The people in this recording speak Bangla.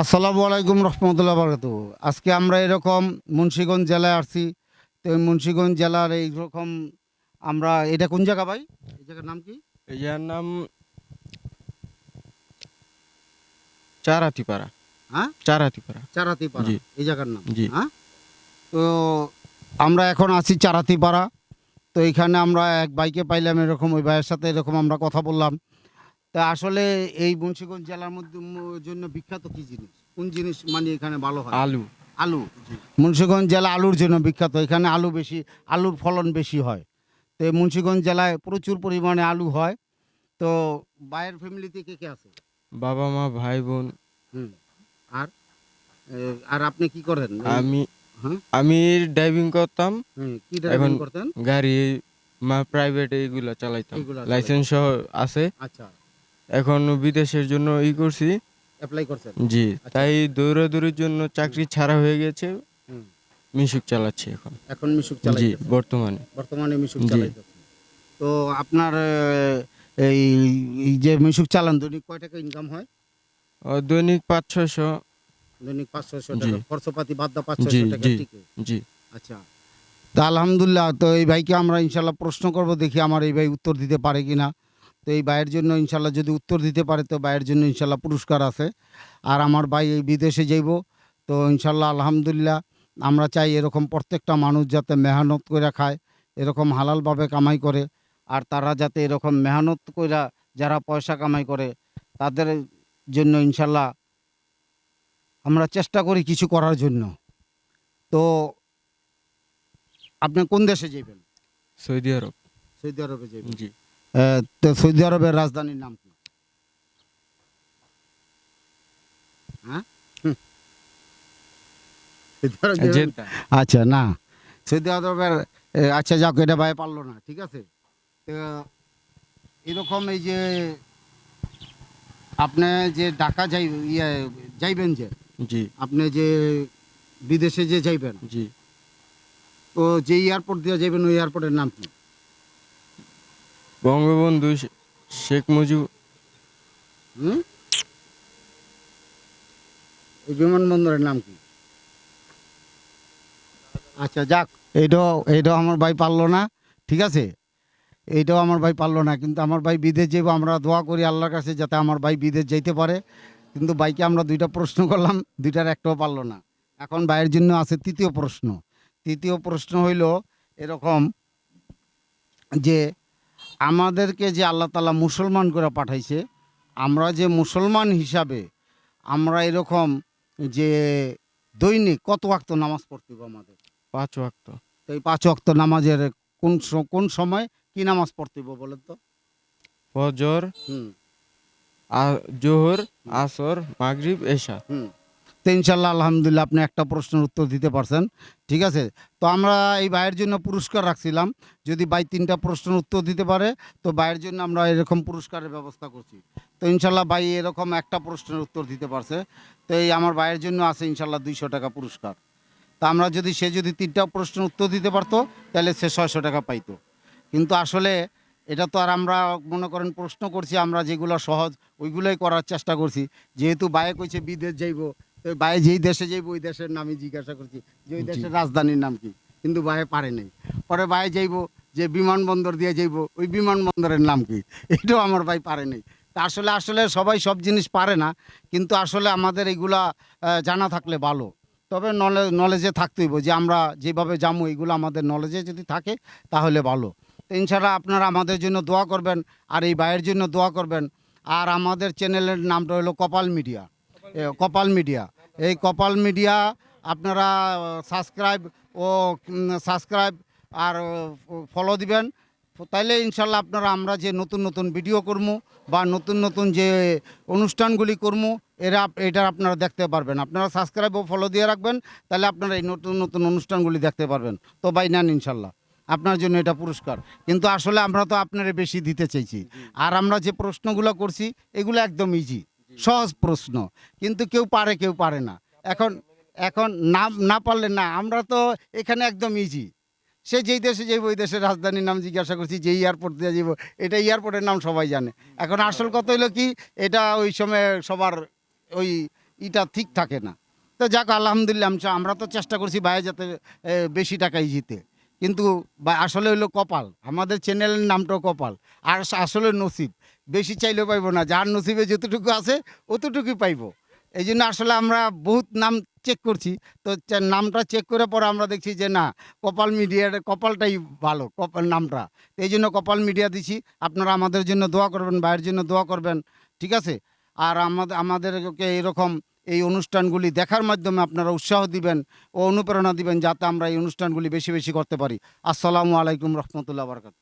আসসালামু আলাইকুম রহমতুল্লাহ বরকাত। আজকে আমরা এরকম মুন্সিগঞ্জ জেলায় আসছি। তো এই মুন্সিগঞ্জ জেলার এইরকম আমরা এটা কোন জায়গা ভাই? এই জায়গার নাম কি? এই জায়গার নাম চারাতিপাড়া। হ্যাঁ? চারাতিপাড়া। চারাতিপাড়া এই জায়গার নাম। জি। হ্যাঁ? তো আমরা এখন আছি চারাতিপাড়া। তো এখানে আমরা এক বাইকে পাইলাম এরকম ওই ভাইয়ের সাথে এরকম আমরা কথা বললাম। তা আসলে এই মুন্সিগঞ্জ জেলার মধ্যে জন্য বিখ্যাত কি জিনিস? কোন জিনিস মানে এখানে ভালো হয়? আলু। আলু। মুন্সিগঞ্জ জেলা আলুর জন্য বিখ্যাত। এখানে আলু বেশি আলুর ফলন বেশি হয়। তো এই মুন্সিগঞ্জ জেলায় প্রচুর পরিমাণে আলু হয়। তো বাইরের ফ্যামিলিতে কে কে আছে? বাবা মা ভাই বোন। হুম। আর? আর আপনি কি করেন? আমি হ্যাঁ? আমি ড্রাইভিং করতাম। হুম, কি ড্রাইভিং করতেন? গাড়ি মা প্রাইভেট এইগুলা চালাইতাম। লাইসেন্স আছে। আচ্ছা। এখন বিদেশের জন্য ই করছি। অ্যাপ্লাই করছেন? জি আচ্ছা। তাই দৌড়াদৌড়ির জন্য চাকরি ছাড়া হয়ে গেছে। হুম, মিশুক চালাচ্ছি এখন। এখন মিশুক জি বর্তমানে। বর্তমানে মিশুক। চালাইতেছেন। তো আপনার এই যে মিশুক চালান দৈনিক কয় টাকা ইনকাম হয়? দৈনিক পাঁচ ছশো দৈনিক পাঁচশো জি। টাকা। খরচপাতি বাদ দা জি পাঁচশো টাকা জি ঠিক জি। আচ্ছা। তা আলহামদুলিল্লাহ তো এই ভাইকে আমরা ইনশাল্লাহ প্রশ্ন করব দেখি আমার এই ভাই উত্তর দিতে পারে কি না তো এই ভাইয়ের জন্য ইনশাল্লাহ যদি উত্তর দিতে পারে তো ভাইয়ের জন্য ইনশাল্লাহ পুরস্কার আছে। আর আমার ভাই এই বিদেশে যাইব তো ইনশাল্লাহ আলহামদুলিল্লাহ আমরা চাই এরকম প্রত্যেকটা মানুষ যাতে মেহনত করে খায় এরকম হালালভাবে কামাই করে আর তারা যাতে এরকম মেহনত করে যারা পয়সা কামাই করে তাদের জন্য ইনশাল্লাহ আমরা চেষ্টা করি কিছু করার জন্য। তো আপনি কোন দেশে যাবেন সৌদি আরব। সৌদি আরবে যাবেন জি। তো সৌদি আরবের রাজধানীর নাম কি? হ্যাঁ? আচ্ছা না। সৌদি আরবের আচ্ছা যাক এটা ভাই পারল না ঠিক আছে? তো এরকম এই যে আপনি যে ঢাকা যাই ইয়ে যাইবেন যে জি। আপনি যে বিদেশে যে যাইবেন জি। তো যে এয়ারপোর্ট দিয়ে যাবেন ওই এয়ারপোর্টের নাম কি? বঙ্গবন্ধু শেখ মুজিব বিমানবন্দরের নাম কি? আচ্ছা যাক, এইটাও এইটাও আমার ভাই পারল না, ঠিক আছে? এইটাও আমার ভাই পারল না, কিন্তু আমার ভাই বিদেশ যাইব, আমরা দোয়া করি আল্লাহর কাছে যাতে আমার ভাই বিদেশ যাইতে পারে। কিন্তু ভাইকে আমরা দুইটা প্রশ্ন করলাম, দুইটার একটাও পারল না। এখন ভাইয়ের জন্য আছে তৃতীয় প্রশ্ন। তৃতীয় প্রশ্ন হইল এরকম যে আমাদেরকে যে আল্লাহ তালা মুসলমান করে পাঠাইছে আমরা যে মুসলমান হিসাবে আমরা এরকম যে দৈনিক কত ওয়াক্ত নামাজ পড়তে আমাদের? পাঁচ ওয়াক্ত। তো এই পাঁচ ওয়াক্ত নামাজের কোন কোন সময় কি নামাজ পড়তে বলেন তো? ফজর হুম। জোহর আসর মাগরিব এশা। হুম। তো ইনশাল্লাহ, আলহামদুলিল্লাহ আপনি একটা প্রশ্নের উত্তর দিতে পারছেন। ঠিক আছে? তো আমরা এই ভাইয়ের জন্য পুরস্কার রাখছিলাম। যদি ভাই তিনটা প্রশ্নের উত্তর দিতে পারে, তো ভাইয়ের জন্য আমরা এরকম পুরস্কারের ব্যবস্থা করছি। তো ইনশাল্লাহ ভাই এরকম একটা প্রশ্নের উত্তর দিতে পারছে। তো এই আমার ভাইয়ের জন্য আছে ইনশাল্লাহ দুইশো টাকা পুরস্কার। তা আমরা যদি, সে যদি তিনটা প্রশ্নের উত্তর দিতে পারতো, তাহলে সে ছয়শো টাকা পাইতো। কিন্তু আসলে এটা তো আর আমরা মনে করেন প্রশ্ন করছি, আমরা যেগুলো সহজ ওইগুলোই করার চেষ্টা করছি। যেহেতু বায়ে কইছে বিদেশ যাইব বায়ে যেই দেশে যাইব ওই দেশের নামই জিজ্ঞাসা করছি। যে ওই দেশের রাজধানীর নাম কি? কিন্তু বায়ে পারে নাই। পরে বায়ে যাইব যে বিমানবন্দর দিয়ে যাইব ওই বিমানবন্দরের নাম কি? এটাও আমার ভাই পারে নাই। তা আসলে আসলে সবাই সব জিনিস পারে না কিন্তু আসলে আমাদের এইগুলা জানা থাকলে ভালো। তবে নলেজ নলেজে থাকতেইব যে আমরা যেভাবে জামু এইগুলো আমাদের নলেজে যদি থাকে তাহলে ভালো। তো ইনশাল্লাহ আপনারা আমাদের জন্য দোয়া করবেন আর এই ভাইয়ের জন্য দোয়া করবেন। আর আমাদের চ্যানেলের নামটা হলো কপাল মিডিয়া। কপাল মিডিয়া। এই কপাল মিডিয়া আপনারা সাবস্ক্রাইব ও সাবস্ক্রাইব আর ফলো দিবেন। তাইলে ইনশাল্লাহ আপনারা আমরা যে নতুন নতুন ভিডিও করব বা নতুন নতুন যে অনুষ্ঠানগুলি করব এরা এটা আপনারা দেখতে পারবেন। আপনারা সাবস্ক্রাইব ও ফলো দিয়ে রাখবেন তাহলে আপনারা এই নতুন নতুন অনুষ্ঠানগুলি দেখতে পারবেন। তো বাই নেন ইনশাল্লাহ। আপনার জন্য এটা পুরস্কার। কিন্তু আসলে আমরা তো আপনারে বেশি দিতে চাইছি। আর আমরা যে প্রশ্নগুলো করছি এগুলো একদম ইজি সহজ প্রশ্ন। কিন্তু কেউ পারে কেউ পারে না। এখন এখন না না পারলে না, আমরা তো এখানে একদম ইজি সে যেই দেশে যাইব, ওই দেশের রাজধানীর নাম জিজ্ঞাসা করছি, যেই এয়ারপোর্ট দিয়ে যাইব, এটা এয়ারপোর্টের নাম সবাই জানে। এখন আসল কথা হলো কি, এটা ওই সময় সবার ওই এটা ঠিক থাকে না। তো যাক, আলহামদুলিল্লাহ, আমরা তো চেষ্টা করছি ভাই যাতে বেশি টাকায় জিতে। কিন্তু আসলে হলো কপাল। আমাদের চ্যানেলের নামটাও কপাল। আর আসলে নসিব। বেশি চাইলেও পাইব না। যার নসিবে যতটুকু আছে, অতটুকুই পাইব। এই জন্য আসলে আমরা বহুত নাম চেক করছি। তো নামটা চেক করে পরে আমরা দেখছি যে না, কপাল মিডিয়ার কপালটাই ভালো, কপাল নামটা। এই জন্য কপাল মিডিয়া দিছি। আপনারা আমাদের জন্য দোয়া করবেন, ভাইয়ের জন্য দোয়া করবেন, ঠিক আছে? আর আমাদের আমাদেরকে এরকম এই অনুষ্ঠানগুলি দেখার মাধ্যমে আপনারা উৎসাহ দিবেন ও অনুপ্রেরণা দিবেন, যাতে আমরা এই অনুষ্ঠানগুলি বেশি বেশি করতে পারি। আসসালামু আলাইকুম রহমতুল্লাহ বারকাত